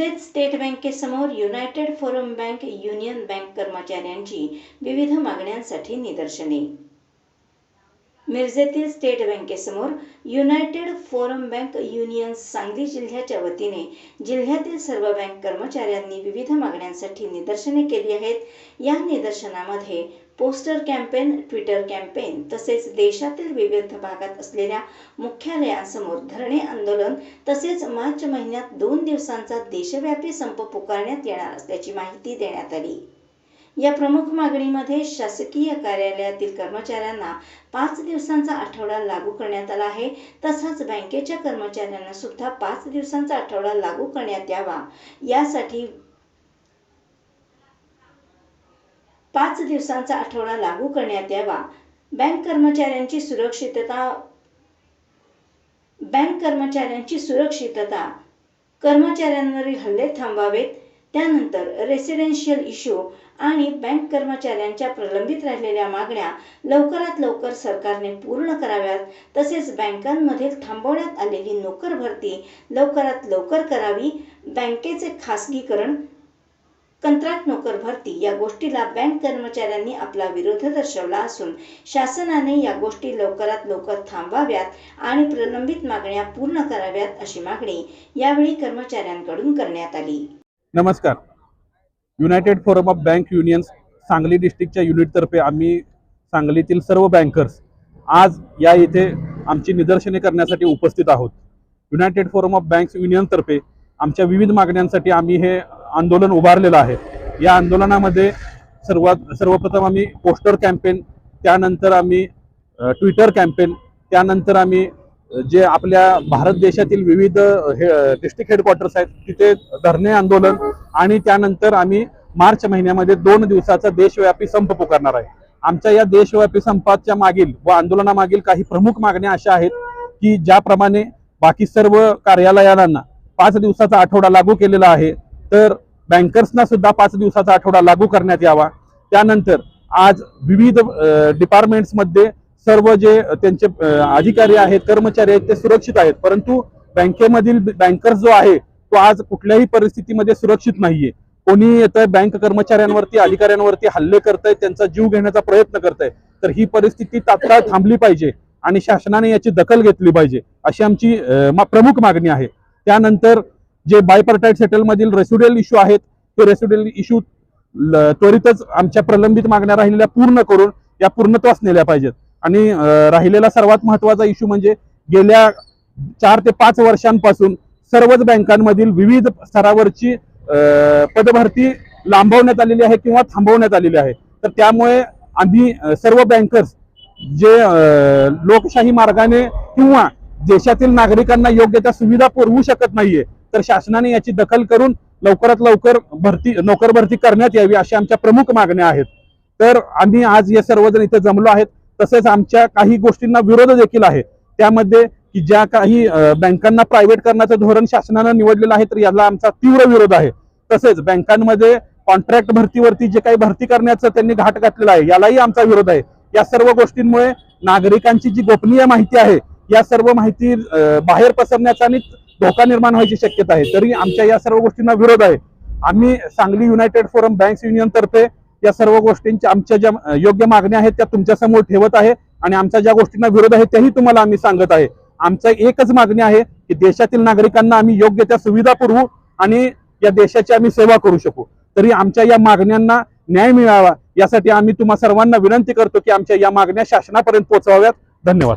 म्हणजेच state बँकेसमोर united forum bank union bank कर्मचाऱ्यांची विविध मागण्यांसाठी निदर्शने. मिरजेतील state बँकेसमोर united forum bank union Sangli जिल्ह्याच्या वतीने जिल्ह्यातील सर्व बँक कर्मचाऱ्यांनी विविध मागण्यांसाठी निदर्शने केली आहेत. या निदर्शनामध्ये पोस्टर कॅम्पेन ट्विटर कॅम्पेन तसेच देशातील विविध भागात असलेल्या मुख्यालयांसमोर धरणे आंदोलन तसेच मार्च महिन्यात दोन दिवसांचा देशव्यापी संप पुकारण्यात येणार असल्याची माहिती देण्यात आली. या प्रमुख मागणीमध्ये शासकीय कार्यालयातील कर्मचाऱ्यांना पाच दिवसांचा आठवडा लागू करण्यात आला आहे. तसंच बँकेच्या कर्मचाऱ्यांना सुद्धा पाच दिवसांचा आठवडा लागू करण्यात यावा. यासाठी पाच दिवसांचा आठवडा लागू करण्यात यावा. बँक कर्मचाऱ्यांची सुरक्षितता बँक कर्मचाऱ्यांची सुरक्षितता. कर्मचाऱ्यांवरील हल्ले थांबावेत. त्यानंतर रेसिडेन्शियल इश्यू आणि बँक कर्मचाऱ्यांच्या प्रलंबित राहिलेल्या मागण्या लवकरात लवकर सरकारने पूर्ण कराव्यात. तसेच बँकांमधील थांबवण्यात आलेली नोकर भरती लवकरात लवकर करावी. बँकेचे खासगीकरण कंत्राट नोकर भरती या गोष्टीला बँक कर्मचाऱ्यांनी आपला विरोध दर्शवला असून शासनाने या गोष्टी लवकरात लवकर थांबवाव्यात आणि प्रलंबित मागण्या पूर्ण कराव्यात अशी मागणी यावेळी कर्मचाऱ्यांकडून करण्यात आली. नमस्कार. United forum of bank unions Sangli डिस्ट्रिक्टच्या युनिटतर्फे आम्ही सांगलीतील सर्व बँकर्स आज या इथे आमची निदर्शने करण्यासाठी उपस्थित आहोत. युनायटेड फोरम ऑफ बँक्स युनियनतर्फे आमच्या विविध मागण्यांसाठी आम्ही हे आंदोलन उभारलेलं आहे. या आंदोलनामध्ये सर्वात सर्वप्रथम आम्ही पोस्टर कॅम्पेन त्यानंतर आम्ही ट्विटर कॅम्पेन त्यानंतर आम्ही जे आपल्या भारत देशातील विविध हे डिस्ट्रिक्ट हेडक्वार्टर्स आहेत तिथे धरणे आंदोलन आणि त्यानंतर आम्ही मार्च महिन्यामध्ये दोन दिवसाचा देशव्यापी संप पुकारणार आहे. आमच्या या देशव्यापी संपाच्या मागील व आंदोलनामागील काही प्रमुख मागण्या अशा आहेत की ज्याप्रमाणे बाकी सर्व कार्यालयांना पाच दिवसाचा आठवडा लागू केलेला आहे तर बँकर्सना सुद्धा पाच दिवसाचा आठवडा लागू करण्यात यावा. त्यानंतर आज विविध डिपार्टमेंट्समध्ये सर्व जे त्यांचे अधिकारी आहेत कर्मचारी आहेत ते सुरक्षित आहेत. परंतु बँकेमधील बँकर्स जो आहे तो आज कुठल्याही परिस्थितीमध्ये सुरक्षित नाहीये. कोणी येतंय बँक कर्मचाऱ्यांवरती अधिकाऱ्यांवरती हल्ले करतंय त्यांचा जीव घेण्याचा प्रयत्न करतंय तर ही परिस्थिती तात्काळ थांबली पाहिजे आणि शासनाने याची दखल घेतली पाहिजे अशी आमची प्रमुख मागणी आहे. त्यानंतर जे बायपर्टाईट सेटलमधील रेसिडियल इश्यू आहेत ते रेसिडियल इश्यू त्वरितच आमच्या प्रलंबित मागण्या राहिलेल्या पूर्ण करून या पूर्णत्वास नेल्या पाहिजेत. आणि राहिलेला सर्वात महत्त्वाचा इश्यू म्हणजे गेल्या चार ते पाच वर्षांपासून सर्वच बँकांमधील विविध स्तरावरची पदभरती लांबवण्यात आलेली आहे किंवा थांबवण्यात आलेली आहे. तर त्यामुळे आम्ही सर्व बँकर्स जे लोकशाही मार्गाने किंवा देशातील नागरिकांना योग्य त्या सुविधा पुरवू शकत नाहीये तर शासनाने याची दखल करून लवकरात लवकर भरती नोकर भरती करण्यात यावी अशा आमच्या प्रमुख मागण्या आहेत. तर आम्ही आज हे सर्वजण इथे जमलो आहेत. तसेच आमच्या काही गोष्टींना विरोध देखील आहे. त्यामध्ये की ज्या काही बँकांना प्रायव्हेट करण्याचं धोरण शासनानं निवडलेलं आहे तर याला आमचा तीव्र विरोध आहे. तसेच बँकांमध्ये कॉन्ट्रॅक्ट भरतीवरती जे काही भरती करण्याचं त्यांनी घाट घातलेला आहे यालाही आमचा विरोध आहे. या सर्व गोष्टींमुळे नागरिकांची जी गोपनीय माहिती आहे या सर्व माहिती बाहेर पसरण्याचा आणि धोका निर्माण व्हायची शक्यता आहे. तरी आमच्या या सर्व गोष्टींना विरोध आहे. आम्ही Sangli united forum banks union तर्फे या सर्व गोष्टींच्या आमच्या ज्या योग्य मागण्या आहेत त्या तुमच्यासमोर ठेवत आहे आणि आमच्या ज्या गोष्टींना विरोध आहे त्याही तुम्हाला आम्ही सांगत आहे. आमचं एकच मागणी आहे की देशातील नागरिकांना आम्ही योग्य त्या सुविधा पुरवू आणि या देशाची आम्ही सेवा करू शकू. तरी आमच्या या मागण्यांना न्याय मिळावा यासाठी आम्ही तुम्हा सर्वांना विनंती करतो की आमच्या या मागण्या शासनापर्यंत पोहोचवाव्यात. धन्यवाद.